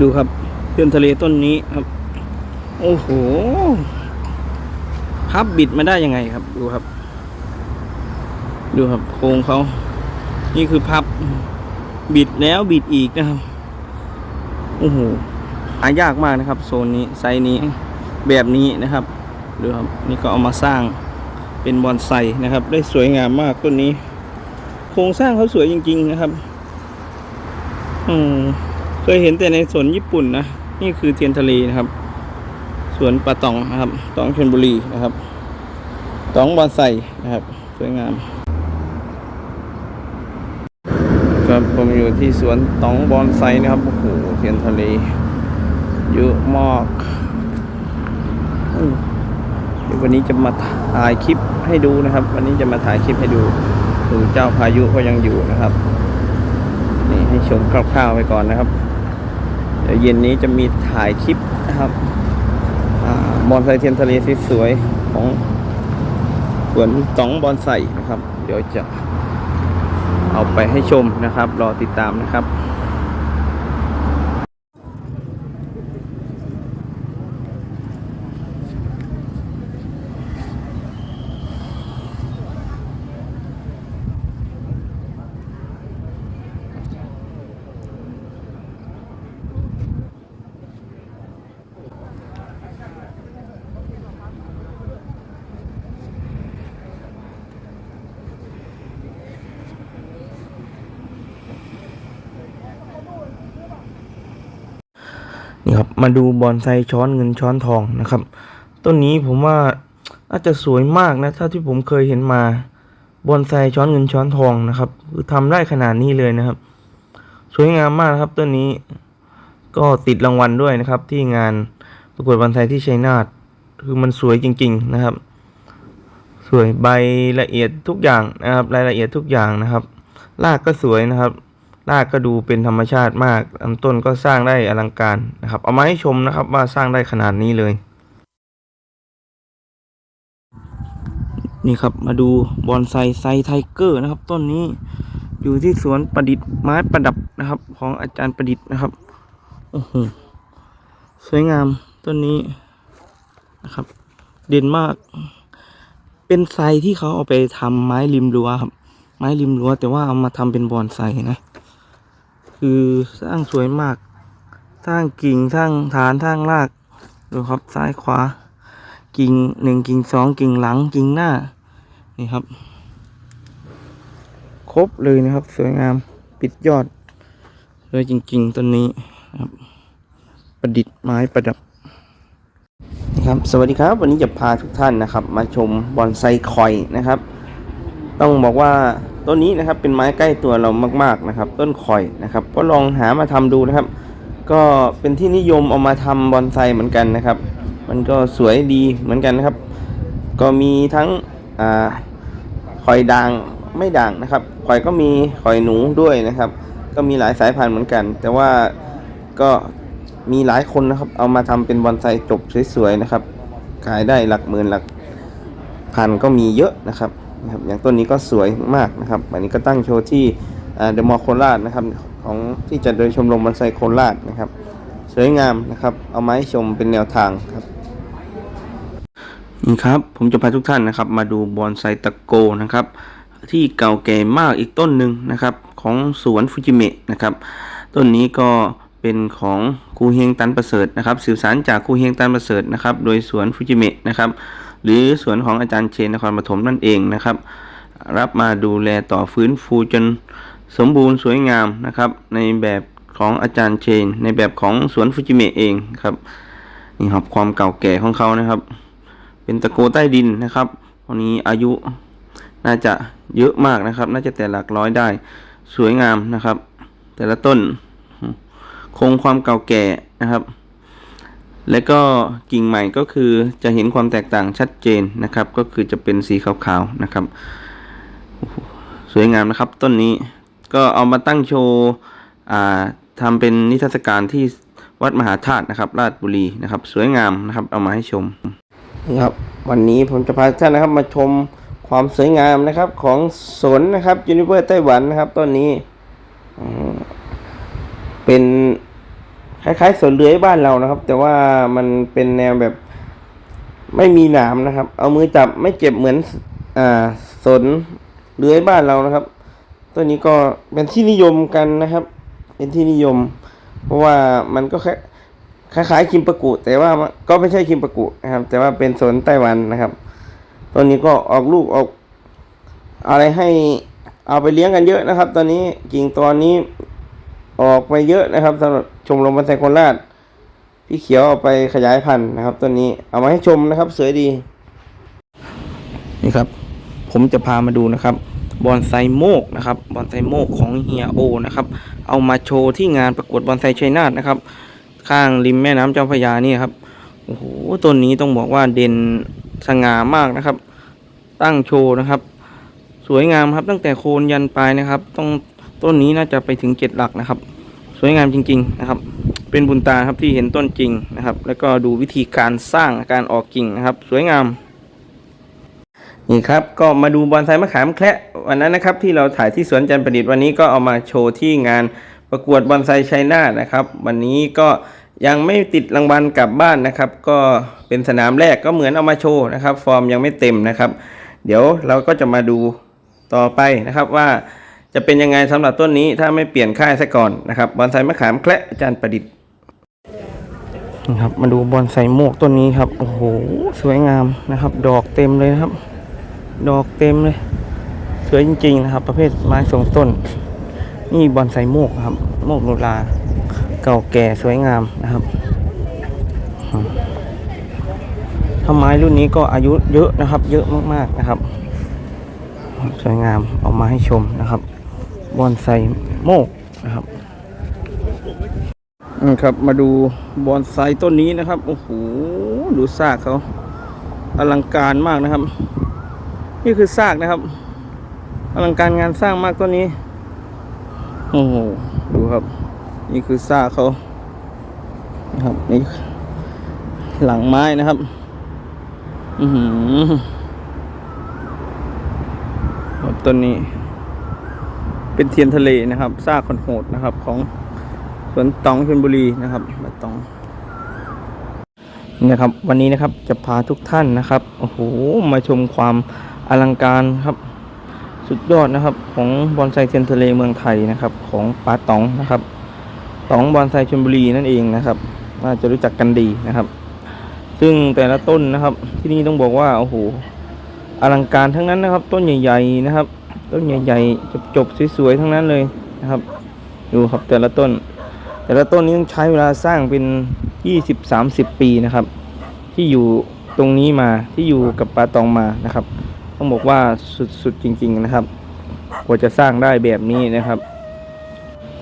ดูครับเพื่อนทะเลต้นนี้ครับ โอ้โหพับบิดมาได้ยังไงครับ ดูครับ ดูครับ โครงเขา นี่คือพับบิดแล้วบิดอีกนะครับโอ้โหหายากมากนะครับ โซนนี้ไซนี้แบบนี้นะครับดูครับนี่ก็เอามาสร้างเป็นบอนไซนะครับ ได้สวยงามมากต้นนี้ โครงสร้างเขาสวยจริง ๆ นะครับ อืม เคยเห็นแต่ในสวนญี่ปุ่นนะ นี่คือเทียนทะเลนะครับ สวนป่าตองนะครับ ตองชลบุรีนะครับ ตองบอนไซนะครับ สวยงาม ครับผมอยู่ที่สวนตองบอนไซนะครับ โอ้โห เทียนทะเล เยอะมากเดี๋ยววันนี้จะมาถ่ายคลิปให้ดูนะครับ วันนี้จะมาถ่ายคลิปให้ดูดูเจ้าพายุก็ยังอยู่นะครับ นี่ให้ชมคร่าวๆไปก่อนนะครับ เดี๋ยวเย็นนี้จะมีถ่ายคลิปนะครับอบอนไซเทียนทะเลสวยๆของสวนสองบอนไซนะครับ เดี๋ยวจะเอาไปให้ชมนะครับ รอติดตามนะครับ มาดูบอนไซช้อนเงินช้อนทองนะครับ ต้นนี้ผมว่าน่าจะสวยมากนะเท่าที่ผมเคยเห็นมาบอนไซช้อนเงินช้อนทองนะครับคือทำได้ขนาดนี้เลยนะครับ สวยงามมากครับต้นนี้ ก็ติดรางวัลด้วยนะครับ ที่งานประกวดบอนไซที่ชัยนาทคือมันสวยจริง ๆนะครับ สวยใบละเอียดทุกอย่างนะครับ รายละเอียดทุกอย่างนะครับรากก็สวยนะครับ รากก็ดูเป็นธรรมชาติมากลำต้นก็สร้างได้อลังการนะครับ เอามาให้ชมนะครับว่าสร้างได้ขนาดนี้เลย นี่ครับมาดูบอนไซไซไทเกอร์นะครับ ต้นนี้อยู่ที่สวนประดิษฐ์ไม้ประดับนะครับ ของอาจารย์ประดิษฐ์นะครับโอ้โหสวยงามต้นนี้นะครับ เด่นมาก เป็นไซที่เขาเอาไปทำไม้ริมรั้วครับ ไม้ริมรั้วแต่ว่าเอามาทำเป็นบอนไซนะ คือสร้างสวยมาก สร้างกิ่งสร้างฐานสร้างรากดูครับซ้ายขวา กิ่งหนึ่งกิ่งสองกิ่งหลังกิ่งหน้า นี่ครับ ครบเลยนะครับ สวยงามปิดยอดเลยจริงๆต้นนี้ครับ ประดิษฐ์ไม้ประดับนะครับสวัสดีครับ วันนี้จะพาทุกท่านนะครับ มาชมบอนไซคอยนะครับ ต้องบอกว่า ต้นนี้นะครับเป็นไม้ใกล้ตัวเรามาก ๆนะครับ ต้นคอยนะครับก็ลองหามาทำดูนะครับ ก็เป็นที่นิยมเอามาทำบอนไซเหมือนกันนะครับ มันก็สวยดีเหมือนกันนะครับ ก็มีทั้งอ่าคอยด่างไม่ด่างนะครับคอยก็มีคอยหนูด้วยนะครับ ก็มีหลายสายพันธุ์เหมือนกัน แต่ว่าก็มีหลายคนนะครับ เอามาทำเป็นบอนไซจบสวยๆนะครับ ขายได้หลักหมื่นหลักพันก็มีเยอะนะครับ นะครับอย่างต้นนี้ก็สวยมากนะครับ อันนี้ก็ตั้งโชว์ที่เดอะมอลโคราชนะครับของที่จัดโดยชมรมบอนไซโคราชนะครับ สวยงามนะครับ เอาไม้ชมเป็นแนวทางครับนี่ครับผมจะพาทุกท่านนะครับ มาดูบอนไซตะโกนะครับ ที่เก่าแก่มากอีกต้นหนึ่งนะครับ ของสวนฟูจิเมะนะครับ ต้นนี้ก็เป็นของครูเฮงตันประเสริฐนะครับสืบสารจากครูเฮงตันประเสริฐนะครับ โดยสวนฟูจิเมะนะครับ หรือสวนของอาจารย์เชนนครปฐมนั่นเองนะครับ รับมาดูแลต่อฟื้นฟูจนสมบูรณ์สวยงามนะครับ ในแบบของอาจารย์เชน ในแบบของสวนฟูจิเมะเองครับนี่ครับความเก่าแก่ของเขานะครับ เป็นตะโกใต้ดินนะครับวันนี้อายุน่าจะเยอะมากนะครับ น่าจะแต่หลักร้อยได้สวยงามนะครับ แต่ละต้นคงความเก่าแก่นะครับ และก็กิ่งใหม่ก็คือจะเห็นความแตกต่างชัดเจนนะครับ ก็คือจะเป็นสีขาวๆนะครับ สวยงามนะครับต้นนี้ก็เอามาตั้งโชว์ทำเป็นนิทรรศการที่วัดมหาธาตุนะครับ ราชบุรีนะครับ สวยงามนะครับ เอามาให้ชมนี่ครับวันนี้ผมจะพาท่านนะครับมาชมความสวยงามนะครับของสนนะครับยูนิเวอร์ไต้หวันนะครับต้นนี้เป็น คล้ายๆสวนเลื้อยบ้านเรานะครับ แต่ว่ามันเป็นแนวแบบไม่มีหนามนะครับ เอามือจับไม่เจ็บเหมือนอ่าสนเลื้อยบ้านเรานะครับ ตัวนี้ก็เป็นที่นิยมกันนะครับ เป็นที่นิยม เพราะว่ามันก็แค่คล้ายๆคิมปะกุ แต่ว่าก็ไม่ใช่คิมปะกุนะครับ แต่ว่าเป็นสนไต้หวันนะครับ ตัวนี้ก็ออกลูกออก อะไรให้เอาไปเลี้ยงกันเยอะนะครับ ตอนนี้กิ่งตอนนี้ออกไปเยอะนะครับสำหรับ ชมรมบันไซโคราชพี่เขียวเอาไปขยายพันธุ์นะครับตัวนี้เอามาให้ชมนะครับสวยดี นี่ครับ ผมจะพามาดูนะครับบอนไซโมกนะครับบอนไซโมกของเฮียโอนะครับ เอามาโชว์ที่งานประกวดบอนไซชัยนาทนะครับ ข้างริมแม่น้ำเจ้าพระยานี่ครับโอ้โหต้นนี้ต้องบอกว่าเด่นสง่ามากนะครับ ตั้งโชว์นะครับ สวยงามครับตั้งแต่โคนยันปลายนะครับต้องต้นนี้น่าจะไปถึงเจ็ดหลักนะครับ วยงามจริง ๆ นะครับ เป็นบุญตาครับที่เห็นต้นจริงนะครับ แล้วก็ดูวิธีการสร้างการออกกิ่งนะครับ สวยงามนี่ครับก็มาดูบอนไซมะขามแคระวันนั้นนะครับ ที่เราถ่ายที่สวนจันทร์ประดิษฐ์วันนี้ก็เอามาโชว์ที่งานประกวดบอนไซชัยนานะครับ วันนี้ก็ยังไม่ติดรางวัลกลับบ้านนะครับ ก็เป็นสนามแรกก็เหมือนเอามาโชว์นะครับ ฟอร์มยังไม่เต็มนะครับ เดี๋ยวเราก็จะมาดูต่อไปนะครับว่า จะเป็นยังไงสำหรับต้นนี้ถ้าไม่เปลี่ยนค่ายซะก่อนนะครับบอนไซมะขามแคระอาจารย์ประดิษฐ์นะครับมาดูบอนไซโมกต้นนี้ครับโอ้โหสวยงามนะครับ ดอกเต็มเลยครับ ดอกเต็มเลย สวยจริงๆนะครับ ประเภทไม้ทรงต้น นี่บอนไซโมกครับ โมกโนราเก่าแก่สวยงามนะครับถ้าไม้รุ่นนี้ก็อายุเยอะนะครับ เยอะมากๆนะครับ สวยงามเอามาให้ชมนะครับ บอนไซโมกนะครับนี่ครับมาดูบอนไซต้นนี้นะครับโอ้โหดูซากเขาอลังการมากนะครับ นี่คือซากนะครับ อลังการงานสร้างมากต้นนี้โอ้โหดูครับ นี่คือซากเขานะครับนี่หลังไม้นะครับ อือหือต้นนี้ เป็นเทียนทะเลนะครับซากคนโหดนะครับของสวนตองชลบุรีนะครับมาตองนี่ยครับ วันนี้นะครับจะพาทุกท่านนะครับโอ้โหมาชมความอลังการครับ สุดยอดนะครับ ของบอนไซเทียนทะเลเมืองไทยนะครับ ของป้าตองนะครับตองบอนไซชลบุรีนั่นเองนะครับน่าจะรู้จักกันดีนะครับ ซึ่งแต่ละต้นนะครับที่นี่ต้องบอกว่าโอ้โหอลังการทั้งนั้นนะครับ ต้นใหญ่ ๆ นะครับ ต้นใหญ่ๆจบๆสวยๆทั้งนั้นเลยนะครับ ดูครับแต่ละต้น แต่ละต้นนี้ต้องใช้เวลาสร้างเป็นยี่สิบสามสิบปีนะครับ ที่อยู่ตรงนี้มาที่อยู่กับปลาตองมานะครับ ต้องบอกว่าสุดๆจริง ๆนะครับกว่าจะสร้างได้แบบนี้นะครับ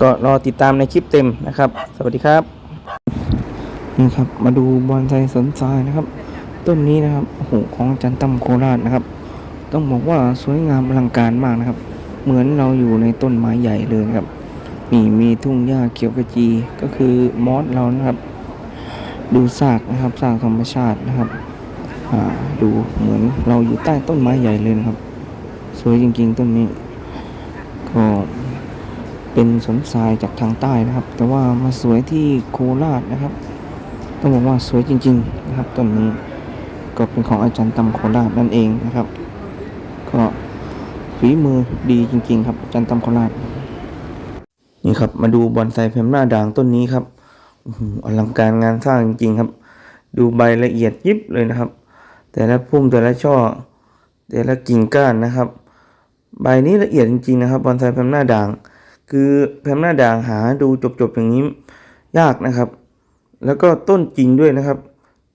ก็รอติดตามในคลิปเต็มนะครับ สวัสดีครับนี่ครับมาดูบอนไซสนทรายนะครับ ต้นนี้นะครับโอ้โหของจันตั้มโคราชนะครับ ต้องบอกว่าสวยงามอลังการมากนะครับ เหมือนเราอยู่ในต้นไม้ใหญ่เลยครับนี่มีทุ่งหญ้าเขียวขจีก็คือมอสเรานะครับ ดูซากนะครับซากธรรมชาตินะครับดูเหมือนเราอยู่ใต้ต้นไม้ใหญ่เลยนะครับ สวยจริง ๆ ต้นนี้ ก็เป็นสนทรายจากทางใต้นะครับ แต่ว่ามาสวยที่โคราชนะครับ ต้องบอกว่าสวยจริง ๆ นะครับต้นนี้ก็เป็นของอาจารย์ตำโคราชนั่นเองนะครับ ก็ฝีมือดีจริง ๆ ครับจารย์ตำโคราชนี่ครับ มาดูบอนไซแพมหน้าด่างต้นนี้ครับอื้อหืออลังการงานสร้างจริง ๆ ครับ ดูใบละเอียดยิบเลยนะครับ แต่ละพุ่มแต่ละช่อ แต่ละกิ่งก้านนะครับ ใบนี้ละเอียดจริงๆนะครับบอนไซแพมหน้าด่าง คือแพมหน้าด่างหาดูจบๆอย่างนี้ยากนะครับ แล้วก็ต้นจริงด้วยนะครับ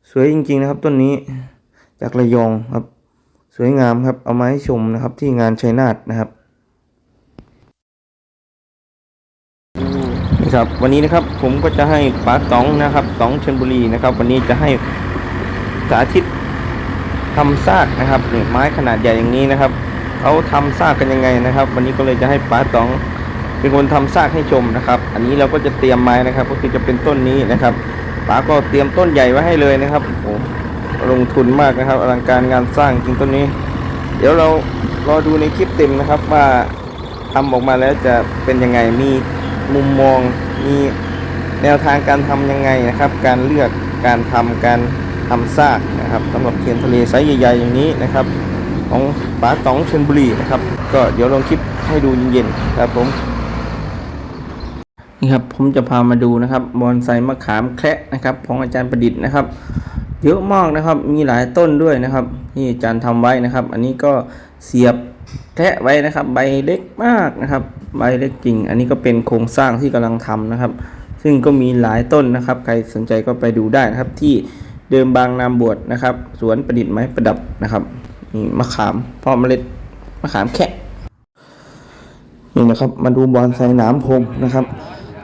สวยจริง ๆ นะครับ ต้นนี้จากระยองครับ สวยงามครับ เอามาให้ชมนะครับ ที่งานชัยนาทนะครับนะครับ วันนี้นะครับผมก็จะให้ป้าต๋องนะครับต๋องชลบุรีนะครับ วันนี้จะให้สาธิตทำซากนะครับนี่ไม้ขนาดใหญ่อย่างนี้นะครับเขาทำซากกันยังไงนะครับ วันนี้ก็เลยจะให้ป้าต๋องเป็นคนทำซากให้ชมนะครับ อันนี้เราก็จะเตรียมไม้นะครับ ก็คือจะเป็นต้นนี้นะครับป้าก็เตรียมต้นใหญ่ไว้ให้เลยนะครับโอ้ ลงทุนมากนะครับ อลังการงานสร้างจริงต้นนี้ เดี๋ยวเรารอดูในคลิปเต็มนะครับว่าทำออกมาแล้วจะเป็นยังไงมีมุมมอง มีแนวทางการทำยังไงนะครับ การเลือกการทำการทำซากนะครับสำหรับเทียนทะเลไซส์ใหญ่ๆอย่างนี้นะครับของป๋าต๋องชลบุรีนะครับ ก็เดี๋ยวลงคลิปให้ดูเย็นๆครับผม นี่ครับผมจะพามาดูนะครับบอนไซมะขามแคระนะครับของอาจารย์ประดิษฐ์นะครับเยอะมากนะครับมีหลายต้นด้วยนะครับที่อาจารย์ทำไว้นะครับ อันนี้ก็เสียบแทะไว้นะครับ ใบเล็กมากนะครับ ใบเล็กจริง อันนี้ก็เป็นโครงสร้างที่กำลังทำนะครับ ซึ่งก็มีหลายต้นนะครับ ใครสนใจก็ไปดูได้นะครับ ที่เดิมบางนามบวชนะครับสวนประดิษฐ์ไม้ประดับนะครับนี่มะขามพาะเมล็ดมะขามแคะนี่นะครับมาดูบอนไซหนามพรมนะครับ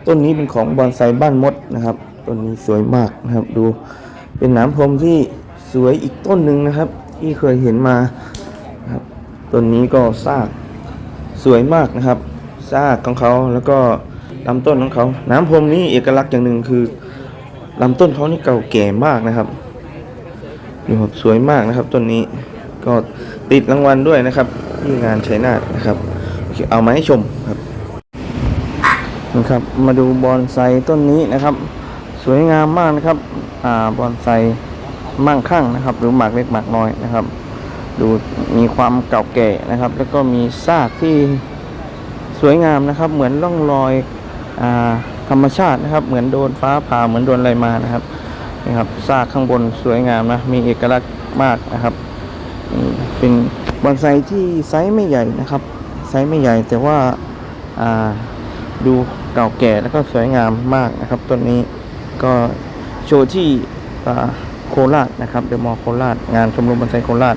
ต้นนี้เป็นของบอนไซบ้านมดนะครับต้นนี้สวยมากนะครับดู เป็นหนามพรมที่สวยอีกต้นหนึ่งนะครับ ที่เคยเห็นมาครับต้นนี้ก็ซากสวยมากนะครับซากของเขาแล้วก็ลำต้นของเขาหนามพรมนี้เอกลักษณ์อย่างหนึ่งคือลำต้นเขานี่เก่าแก่มากนะครับดูครับสวยมากนะครับต้นนี้ก็ติดรางวัลด้วยนะครับที่งานชัยนาทนะครับเคเอามาให้ชมครับ นะครับมาดูบอนไซต้นนี้นะครับ สวยงามมากนะครับอ่าบอนไซมั่งคั่งนะครับ หรือหมากเล็กหมากน้อยนะครับ ดูมีความเก่าแก่นะครับ แล้วก็มีซากที่สวยงามนะครับ เหมือนร่องรอยอ่าธรรมชาตินะครับ เหมือนโดนฟ้าผ่าเหมือนโดนอะไรมานะครับนี่ครับซากข้างบนสวยงามนะมีเอกลักษณ์มากนะครับเป็นบอนไซที่ไซส์ไม่ใหญ่นะครับ ไซส์ไม่ใหญ่แต่ว่าอ่าดู เก่าแก่แล้วก็สวยงามมากนะครับต้นนี้ก็โชว์ที่โคราชนะครับเดอะมอลโคราชงานชมรมบอนไซโคราช